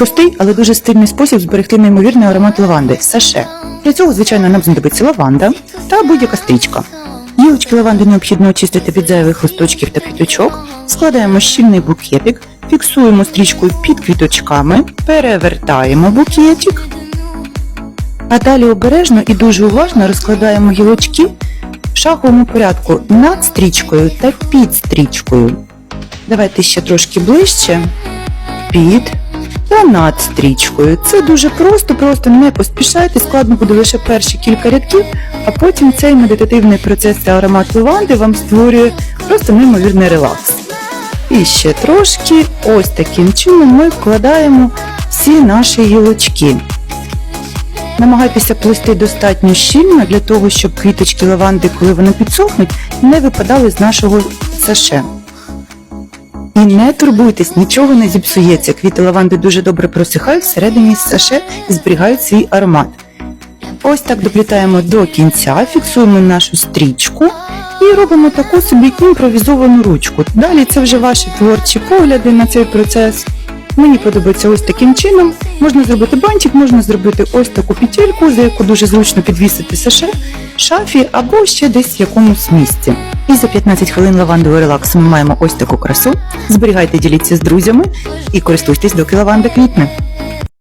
Простий, але дуже стильний спосіб зберегти неймовірний аромат лаванди саше. Для цього, звичайно, нам знадобиться лаванда та будь-яка стрічка. Гілочки лаванди необхідно очистити від зайвих листочків та квіточок. Складаємо щільний букетик, фіксуємо стрічкою під квіточками, перевертаємо букетик. А далі обережно і дуже уважно розкладаємо гілочки в шаховому порядку над стрічкою та під стрічкою. Давайте ще трошки ближче. Під та над стрічкою. Це дуже просто, просто не поспішайте, складно буде лише перші кілька рядків, а потім цей медитативний процес та аромат лаванди вам створює просто неймовірний релакс. І ще трошки, ось таким чином ми вкладаємо всі наші гілочки. Намагайтеся плести достатньо щільно для того, щоб квіточки лаванди, коли вони підсохнуть, не випадали з нашого саше. І не турбуйтесь, нічого не зіпсується. Квіти лаванди дуже добре просихають всередині саше і зберігають свій аромат. Ось так доплітаємо до кінця, фіксуємо нашу стрічку і робимо таку собі імпровізовану ручку. Далі це вже ваші творчі погляди на цей процес. Мені подобається ось таким чином. Можна зробити бантик, можна зробити ось таку петельку, за яку дуже зручно підвісити саше, шафі або ще десь в якомусь місці. І за 15 хвилин лавандового релаксу ми маємо ось таку красу. Зберігайте, діліться з друзями і користуйтесь, доки лаванда квітне.